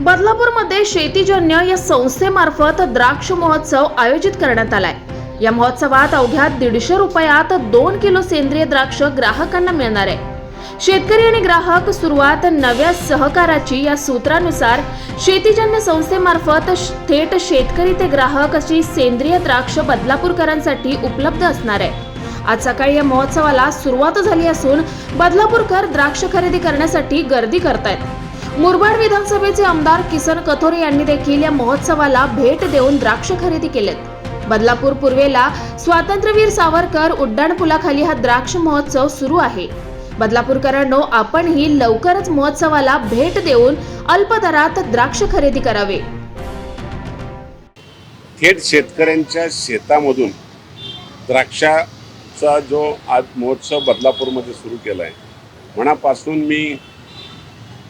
बदलापूरमध्ये शेतीजन्य या संस्थेमार्फत द्राक्ष महोत्सव आयोजित करण्यात आलाय. या महोत्सवात अवघ्या दीडशे रुपयात दोन किलो सेंद्रिय द्राक्ष ग्राहकांना मिळणार आहे. शेतकरी आणि ग्राहक सुरुवात नव्या सहकाराची या सूत्रानुसार शेतीजन्य संस्थेमार्फत थेट शेतकरी ते ग्राहक अशी सेंद्रिय द्राक्ष बदलापूरकरांसाठी उपलब्ध असणार आहे. आज सकाळी या महोत्सवाला सुरुवात झाली असून बदलापूरकर द्राक्ष खरेदी करण्यासाठी गर्दी करतायत. मुरबाड विधानसभेचे आमदार किसन कथोरे यांनी देखील या महोत्सवाला भेट देऊन द्राक्ष खरेदी केलेत. बदलापूर पूर्वेला स्वातंत्र्यवीर सावरकर उड्डाणपुलाखाली हा द्राक्ष महोत्सव सुरू आहे. बदलापूरकरांनो आपणही लवकरच महोत्सवाला भेट देऊन अल्प दरात द्राक्ष खरेदी करावे. थेट शेतकऱ्यांच्या शेतामधून द्राक्षाचा जो आज महोत्सव बदलापूरमध्ये सुरू केला आहे मनापासून मी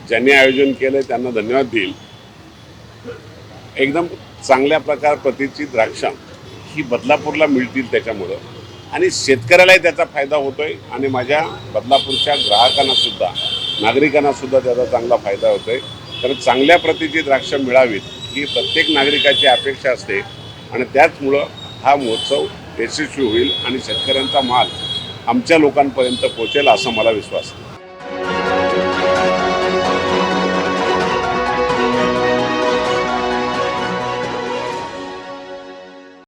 ज्यांनी आयोजन केलं आहे त्यांना धन्यवाद देईल. एकदम चांगल्या प्रकार प्रतीची द्राक्षं ही बदलापूरला मिळतील त्याच्यामुळं. आणि शेतकऱ्यालाही त्याचा फायदा होतोय आणि माझ्या बदलापूरच्या ग्राहकांना सुद्धा नागरिकांना सुद्धा त्याचा चांगला फायदा होतोय. तर चांगल्या प्रतीची द्राक्षं मिळावीत ही प्रत्येक नागरिकाची अपेक्षा असते आणि त्याचमुळं हा महोत्सव यशस्वी होईल आणि शेतकऱ्यांचा माल आमच्या लोकांपर्यंत पोहोचेल असा मला विश्वास आहे.